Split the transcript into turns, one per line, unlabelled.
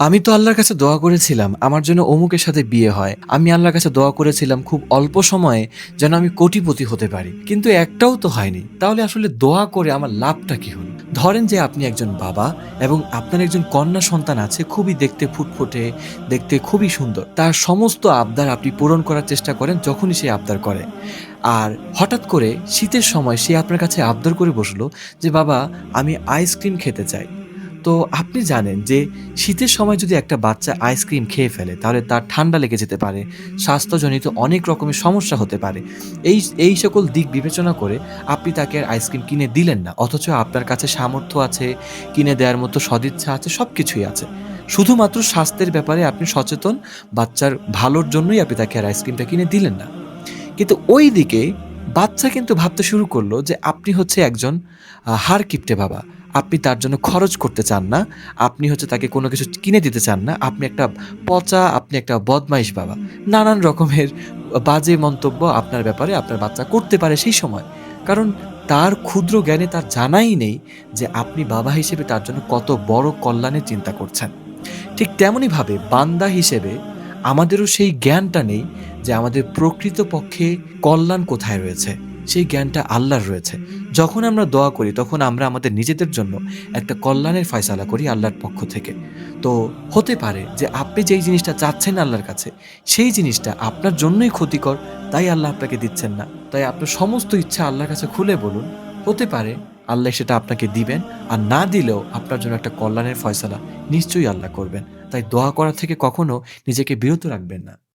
আমি তো আল্লাহর কাছে দোয়া করেছিলাম, আমার জন্য অমুকের সাথে বিয়ে হয়। আমি আল্লাহর কাছে দোয়া করেছিলাম খুব অল্প সময়ে যেন আমি কোটিপতি হতে পারি। কিন্তু একটাও তো হয়নি। তাহলে আসলে দোয়া করে আমার লাভটা কি হলো? ধরেন যে আপনি একজন বাবা এবং আপনার একজন কন্যা সন্তান আছে, খুবই দেখতে ফুটফুটে, দেখতে খুবই সুন্দর। তার সমস্ত আবদার আপনি পূরণ করার চেষ্টা করেন যখনই সে আবদার করে। আর হঠাৎ করে শীতের সময় সে আপনার কাছে আবদার করে বসল যে, বাবা, আমি আইসক্রিম খেতে চাই। তো আপনি জানেন যে শীতের সময় যদি একটা বাচ্চা আইসক্রিম খেয়ে ফেলে, তাহলে তার ঠান্ডা লেগে যেতে পারে, স্বাস্থ্যজনিত অনেক রকমের সমস্যা হতে পারে। এই এই সকল দিক বিবেচনা করে আপনি তাকে আর আইসক্রিম কিনে দিলেন না, অথচ আপনার কাছে সামর্থ্য আছে, কিনে দেওয়ার মতো সদিচ্ছা আছে সব কিছুই আছে। শুধুমাত্র স্বাস্থ্যের ব্যাপারে আপনি সচেতন, বাচ্চার ভালোর জন্যই আপনি তাকে আর আইসক্রিমটা কিনে দিলেন না। কিন্তু ওই দিকে বাচ্চা কিন্তু ভাবতে শুরু করল যে আপনি হচ্ছে একজন হাড় কিপটে বাবা। আপনি তার জন্য খরচ করতে চান না, আপনি হচ্ছে তাকে কোনো কিছু কিনে দিতে চান না, আপনি একটা পচা, আপনি একটা বদমাইশ বাবা। নানান রকমের বাজে মন্তব্য আপনার ব্যাপারে আপনার বাচ্চা করতে পারে সেই সময়। কারণ তার ক্ষুদ্র জ্ঞানে তার জানাই নেই যে আপনি বাবা হিসেবে তার জন্য কত বড় কল্যাণের চিন্তা করছেন। ঠিক তেমনইভাবে বান্দা হিসেবে আমাদেরও সেই জ্ঞানটা নেই যে আমাদের প্রকৃতপক্ষে কল্যাণ কোথায় রয়েছে। সেই জ্ঞানটা আল্লাহর রয়েছে। যখন আমরা দোয়া করি, তখন আমরা আমাদের নিজেদের জন্য একটা কল্যাণের ফয়সালা করি আল্লাহর পক্ষ থেকে। তো হতে পারে যে আপনি যেই জিনিসটা চাচ্ছেন আল্লাহর কাছে, সেই জিনিসটা আপনার জন্যই ক্ষতিকর, তাই আল্লাহ আপনাকে দিচ্ছেন না। তাই আপনার সমস্ত ইচ্ছা আল্লাহর কাছে খুলে বলুন। হতে পারে আল্লাহ সেটা আপনাকে দিবেন, আর না দিলেও আপনার জন্য একটা কল্যাণের ফয়সালা নিশ্চয়ই আল্লাহ করবেন। তাই দোয়া করা থেকে কখনো নিজেকে বিরত রাখবেন না।